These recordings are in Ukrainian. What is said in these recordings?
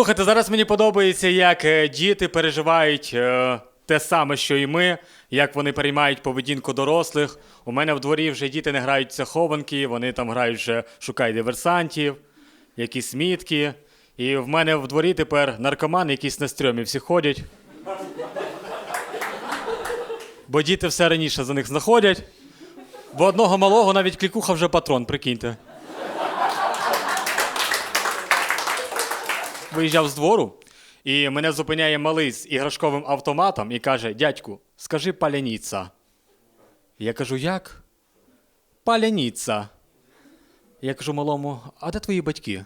Слухайте, зараз мені подобається, як е, діти переживають е, те саме, що і ми, як вони переймають поведінку дорослих. У мене в дворі вже діти не грають це хованки, вони там грають вже шукай диверсантів, якісь мітки. І в мене в дворі тепер наркомани якісь на стрьомі всі ходять. Бо діти все раніше за них знаходять. В одного малого навіть клікуха вже патрон, прикиньте. Виїжджав з двору, і мене зупиняє малий з іграшковим автоматом і каже: дядьку, скажи паляніца. Я кажу, як? Паляніца. Я кажу малому, а де твої батьки?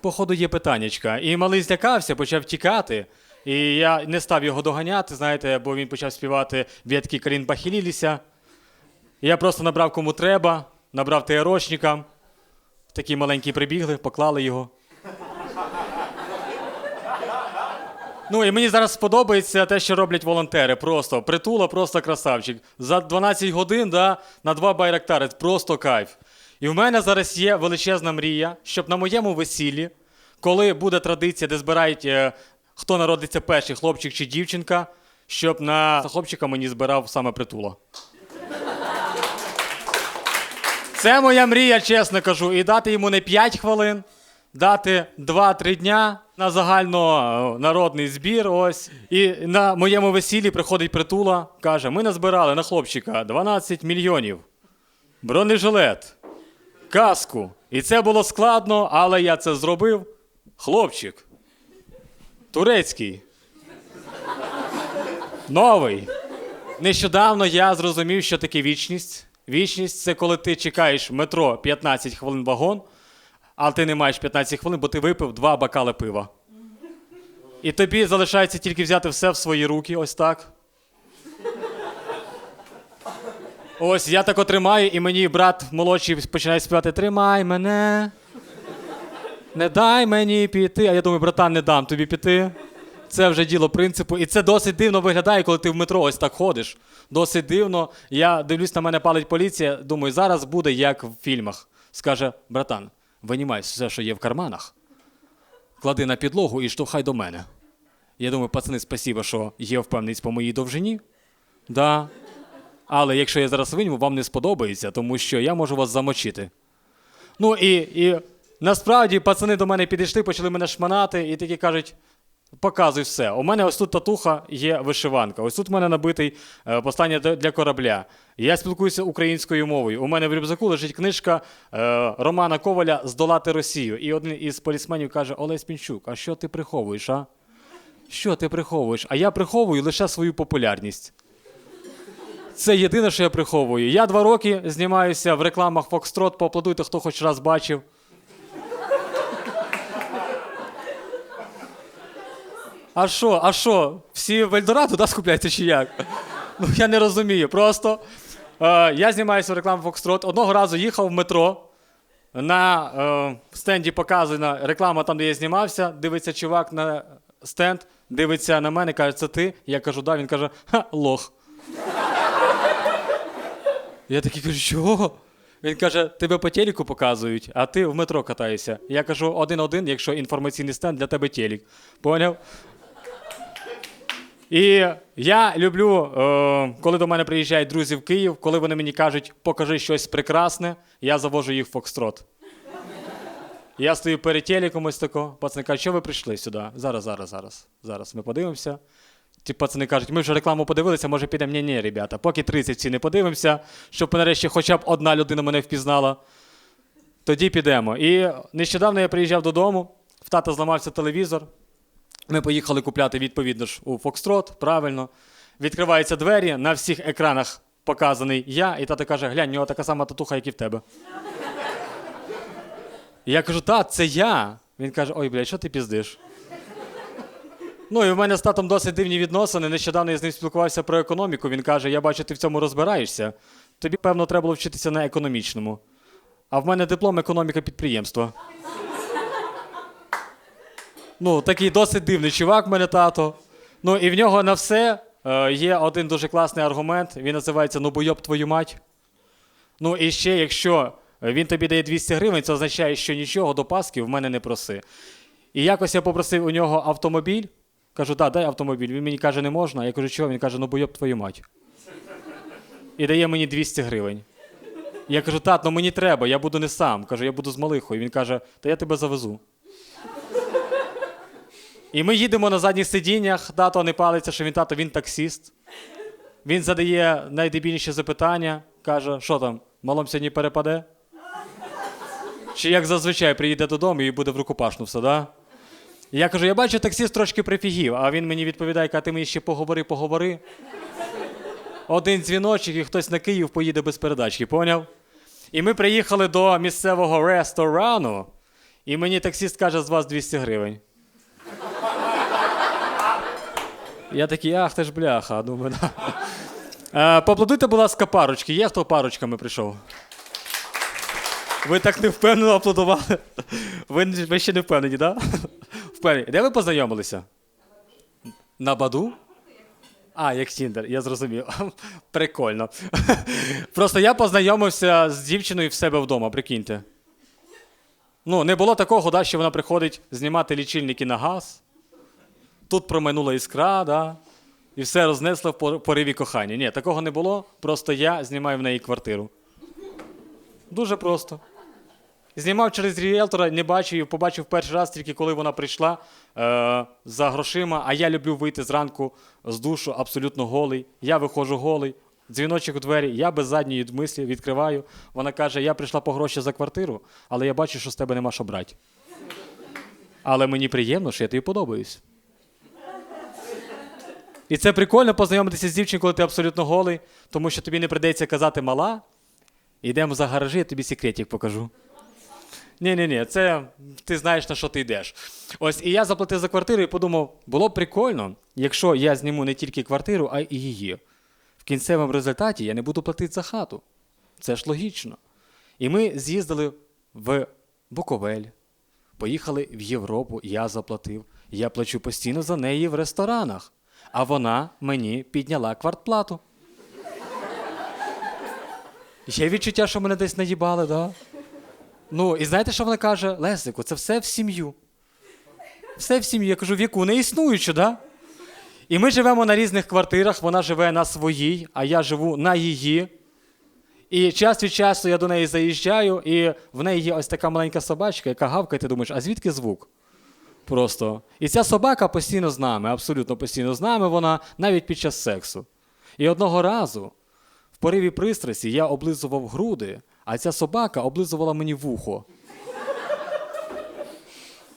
Походу, є питаннячка. І малий злякався, почав тікати. І я не став його доганяти, знаєте, бо він почав співати «Ветки Карін похилілися. Я просто набрав кому треба, набрав ТРОшникам. Такі маленькі прибігли, поклали його. Ну і мені зараз сподобається те, що роблять волонтери. Просто притула, просто красавчик. За 12 годин да, на два байрактари. Просто кайф. І в мене зараз є величезна мрія, щоб на моєму весіллі, коли буде традиція, де збирають е, хто народиться перший, хлопчик чи дівчинка, щоб на хлопчика мені збирав саме притула. Це моя мрія, чесно кажу. І дати йому не 5 хвилин, дати 2-3 дня на загальнонародний збір. Ось. І на моєму весіллі приходить притула, каже: ми назбирали на хлопчика 12 мільйонів. Бронежилет, каску. І це було складно, але я це зробив. Хлопчик. Турецький. Новий. Нещодавно я зрозумів, що таке вічність. Вічність це коли ти чекаєш метро 15 хвилин вагон, а ти не маєш 15 хвилин, бо ти випив два бокали пива. І тобі залишається тільки взяти все в свої руки, ось так. Ось я так отримаю, і мені брат молодший починає співати Тримай мене. Не дай мені піти. А я думаю, братан, не дам тобі піти. Це вже діло принципу. І це досить дивно виглядає, коли ти в метро ось так ходиш. Досить дивно. Я дивлюсь, на мене палить поліція. Думаю, зараз буде як в фільмах. Скаже, братан, винімай все, що є в карманах, клади на підлогу і штовхай до мене. Я думаю, пацани, спасіба, що є впевненість по моїй довжині. Да. Але якщо я зараз виньму, вам не сподобається, тому що я можу вас замочити. Ну і, і насправді пацани до мене підійшли, почали мене шманати і такі кажуть: показуй все. У мене ось тут татуха є вишиванка. Ось тут у мене набитий е, послання для- корабля. Я спілкуюся українською мовою. У мене в рюкзаку лежить книжка е, Романа Коваля Здолати Росію. І один із полісменів каже: Олесь Пінчук, а що ти приховуєш? а? Що ти приховуєш? А я приховую лише свою популярність. Це єдине, що я приховую. Я два роки знімаюся в рекламах Foxtrot, поаплодуйте, хто хоч раз бачив. А що, а що? Всі в Ельдорадо да, скупляються чи як? Ну я не розумію. Просто е, я знімаюся в рекламі Foxtrot. Одного разу їхав в метро. На е, стенді показана реклама там, де я знімався. Дивиться чувак на стенд, дивиться на мене, каже, це ти. Я кажу, да. Він каже, ха, лох. Я такий кажу, чого? Він каже, тебе по телеку показують, а ти в метро катаєшся. Я кажу, один-один, якщо інформаційний стенд для тебе телек. Поняв? І я люблю, е, коли до мене приїжджають друзі в Київ, коли вони мені кажуть, покажи щось прекрасне, я завожу їх в Фокстрот. Я стою перед телеком ось тако, пацани кажуть, що ви прийшли сюди? Зараз, зараз, зараз. Зараз ми подивимося. Ті пацани кажуть, ми вже рекламу подивилися, може підемо. Ні, ні, ребята, поки 30 всі не подивимося, щоб нарешті хоча б одна людина мене впізнала. Тоді підемо. І нещодавно я приїжджав додому, в тата зламався телевізор. Ми поїхали купляти відповідно ж у Фокстрот, правильно. Відкриваються двері, на всіх екранах показаний я, і тато каже: глянь, у нього така сама татуха, як і в тебе. Я кажу, та, це я. Він каже: ой, блядь, що ти піздиш? Ну, і в мене з татом досить дивні відносини. Нещодавно я з ним спілкувався про економіку. Він каже: Я бачу, ти в цьому розбираєшся. Тобі, певно, треба було вчитися на економічному. А в мене диплом економіка підприємства. Ну, такий досить дивний чувак, в мене тато. Ну, і в нього на все е, є один дуже класний аргумент. Він називається Ну, бо йоб твою мать. Ну, і ще, якщо він тобі дає 200 гривень, це означає, що нічого до Паски в мене не проси. І якось я попросив у нього автомобіль. Кажу, так, дай автомобіль. Він мені каже, не можна. Я кажу, чого? Він каже, ну бо йоб твою мать. І дає мені 200 гривень. Я кажу, тат, ну мені треба, я буду не сам. Кажу, я буду з малихою. Він каже, та я тебе завезу. І ми їдемо на задніх сидіннях, тато не палиться, що він тато, він таксіст. Він задає найдебільніші запитання, каже, що там, малом сьогодні перепаде? Чи як зазвичай приїде додому і буде в рукопашну все, да? І я кажу, я бачу, таксіст трошки прифігів, а він мені відповідає, каже, ти мені ще поговори, поговори. Один дзвіночок і хтось на Київ поїде без передачки, поняв? І ми приїхали до місцевого ресторану, і мені таксіст каже, з вас 200 гривень. Я такий, ах, ти ж бляха, думаю, да. Е, Поаплодуйте, будь ласка, парочки. Є хто парочками прийшов? Ви так не впевнено аплодували. Ви, ви ще не впевнені, так? Да? Впевнені. Де ви познайомилися? На Баду? А, як Тіндер, я зрозумів. Прикольно. Просто я познайомився з дівчиною в себе вдома, прикиньте. Ну, не було такого, да, що вона приходить знімати лічильники на газ. Тут проминула іскра, да, і все рознесло в пориві кохання. Ні, такого не було. Просто я знімаю в неї квартиру. Дуже просто. Знімав через ріелтора, не бачив побачив перший раз, тільки коли вона прийшла е, за грошима. А я люблю вийти зранку з душу абсолютно голий. Я виходжу голий, дзвіночок у двері, я без задньої мислі відкриваю. Вона каже: Я прийшла по гроші за квартиру, але я бачу, що з тебе нема що брати. Але мені приємно, що я тобі подобаюсь. І це прикольно познайомитися з дівчиною, коли ти абсолютно голий, тому що тобі не прийдеться казати мала. Йдемо за гаражі, я тобі секретик покажу. Ні, ні, ні, це ти знаєш на що ти йдеш. Ось і я заплатив за квартиру і подумав, було б прикольно, якщо я зніму не тільки квартиру, а й її. В кінцевому результаті я не буду платити за хату. Це ж логічно. І ми з'їздили в Буковель, поїхали в Європу, я заплатив. Я плачу постійно за неї в ресторанах, а вона мені підняла квартплату. Є відчуття, що мене десь наїбали, да? Ну, і знаєте, що вона каже? Лесику, це все в сім'ю. Все в сім'ю. Я кажу, в яку не існуючу, да? І ми живемо на різних квартирах, вона живе на своїй, а я живу на її. І час від часу я до неї заїжджаю, і в неї є ось така маленька собачка, яка гавкає, ти думаєш, а звідки звук? Просто. І ця собака постійно з нами, абсолютно постійно з нами, вона навіть під час сексу. І одного разу, в пориві пристрасті, я облизував груди, а ця собака облизувала мені вухо.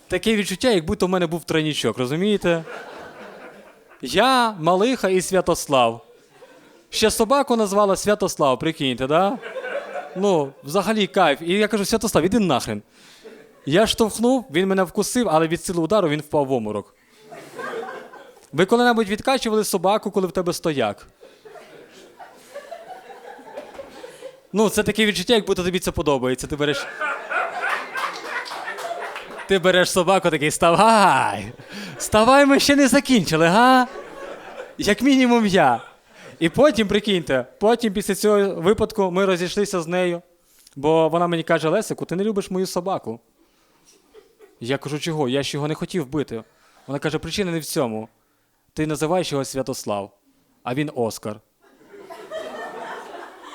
Таке відчуття, як будто в мене був тройнічок, розумієте? Я, Малиха і Святослав. Ще собаку назвала Святослав, прикиньте, да? Ну, взагалі кайф. І я кажу, Святослав, іди нахрен. Я штовхнув, він мене вкусив, але від сили удару він впав в оморок. Ви коли-небудь відкачували собаку, коли в тебе стояк? Ну, це таке відчуття, як будто тобі це подобається. Ти береш. Ти береш собаку такий, ставай! Ставай, ми ще не закінчили, га? Як мінімум я. І потім, прикиньте, потім після цього випадку ми розійшлися з нею, бо вона мені каже: Лесику, ти не любиш мою собаку. Я кажу, чого? Я ж його не хотів бити. Вона каже, причина не в цьому. Ти називаєш його Святослав, а він Оскар.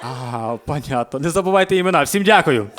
А, понятно. Не забувайте імена. Всім дякую.